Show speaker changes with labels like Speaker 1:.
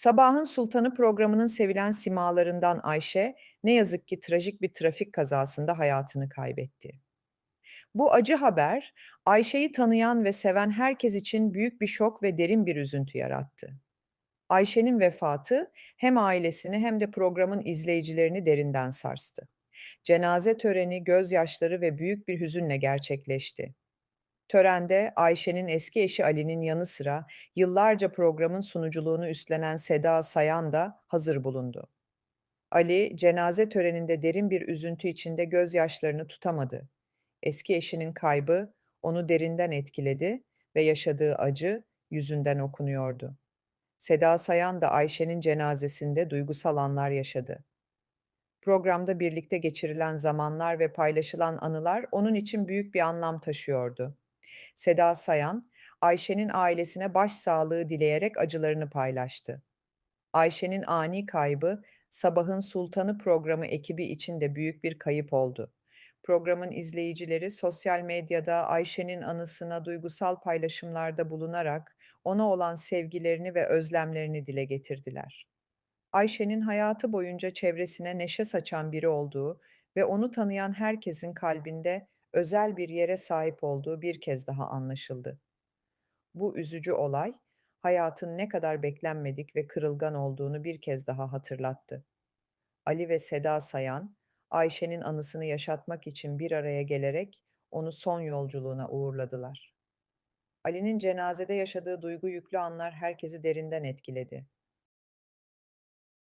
Speaker 1: Sabahın Sultanı programının sevilen simalarından Ayşe, ne yazık ki trajik bir trafik kazasında hayatını kaybetti. Bu acı haber, Ayşe'yi tanıyan ve seven herkes için büyük bir şok ve derin bir üzüntü yarattı. Ayşe'nin vefatı hem ailesini hem de programın izleyicilerini derinden sarstı. Cenaze töreni, gözyaşları ve büyük bir hüzünle gerçekleşti. Törende Ayşe'nin eski eşi Ali'nin yanı sıra yıllarca programın sunuculuğunu üstlenen Seda Sayan da hazır bulundu. Ali, cenaze töreninde derin bir üzüntü içinde gözyaşlarını tutamadı. Eski eşinin kaybı onu derinden etkiledi ve yaşadığı acı yüzünden okunuyordu. Seda Sayan da Ayşe'nin cenazesinde duygusal anlar yaşadı. Programda birlikte geçirilen zamanlar ve paylaşılan anılar onun için büyük bir anlam taşıyordu. Seda Sayan, Ayşe'nin ailesine başsağlığı dileyerek acılarını paylaştı. Ayşe'nin ani kaybı, Sabahın Sultanı programı ekibi için de büyük bir kayıp oldu. Programın izleyicileri sosyal medyada Ayşe'nin anısına duygusal paylaşımlarda bulunarak ona olan sevgilerini ve özlemlerini dile getirdiler. Ayşe'nin hayatı boyunca çevresine neşe saçan biri olduğu ve onu tanıyan herkesin kalbinde özel bir yere sahip olduğu bir kez daha anlaşıldı. Bu üzücü olay, hayatın ne kadar beklenmedik ve kırılgan olduğunu bir kez daha hatırlattı. Ali ve Seda Sayan, Ayşe'nin anısını yaşatmak için bir araya gelerek onu son yolculuğuna uğurladılar. Ali'nin cenazede yaşadığı duygu yüklü anlar herkesi derinden etkiledi.